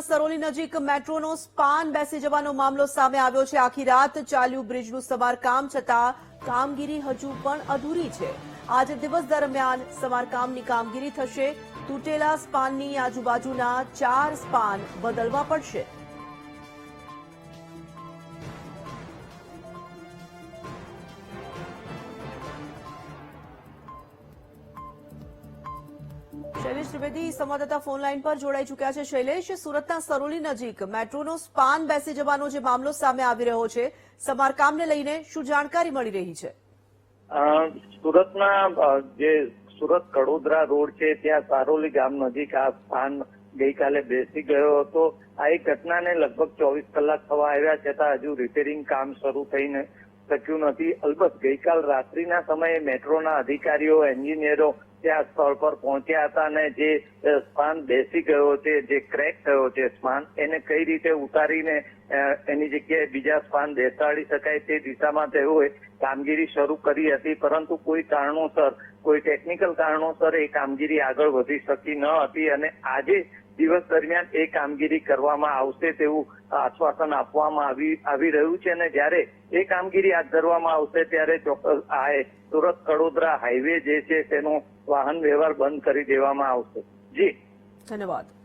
સુરતના સરોલી નજીક મેટ્રોનો સ્પાન બેસી જવાનો મામલો સામે આવ્યો છે. આખી રાત ચાલ્યું બ્રિજનું સમારકામ છતાં કામગીરી હજુ પણ અધૂરી છે. આજે દિવસ દરમિયાન સમારકામની કામગીરી થશે. તૂટેલા સ્પાનની આજુબાજુના ચાર સ્પાન બદલવા પડશે. શૈલેષ ત્રિવેદી સંવાદદાતા ફોન લાઈન પર જોડાઈ ચૂક્યા છે. શૈલેષ, સુરતના સરોલી નજીક મેટ્રોનો સ્પાન બેસી જવાનો જે મામલો સામે આવી રહ્યો છે, સમારકામને લઈને શું જાણકારી મળી રહી છે? સુરતના જે સુરત કડોદરા રોડ છે, ત્યાં સારોલી ગામ નજીક આ સ્થાન ગઈકાલે બેસી ગયો હતો. આ એક ઘટનાને લગભગ ચોવીસ કલાક થવા આવ્યા છતાં હજુ રિપેરિંગ કામ શરૂ થઈને શક્યું નથી. અલબત્ત ગઈકાલ રાત્રિના સમયે મેટ્રોના અધિકારીઓ, એન્જિનિયરો ત્યાં સ્થળ પર પહોંચ્યા હતા અને જે સ્પાન બેસી ગયો છે, જે ક્રેક થયો છે સ્પાન, એને કઈ રીતે ઉતારીને એની જગ્યાએ બીજા સ્પાન બેસાડી શકાય તે દિશામાં તેઓએ કામગીરી શરૂ કરી હતી. પરંતુ કોઈ કારણોસર, કોઈ ટેકનિકલ કારણોસર એ કામગીરી આગળ વધી શકી ન હતી અને આજે દિવસ દરમિયાન એ કામગીરી કરવામાં આવશે તેવું આશ્વાસન આપવામાં આવી રહ્યું છે અને જ્યારે એ કામગીરી હાથ ધરવામાં આવશે ત્યારે ચોક્કસ આ સુરત કડોદરા હાઈવે જે છે તેનો વાહન વ્યવહાર બંધ કરી દેવામાં આવશે. જી. ધન્યવાદ.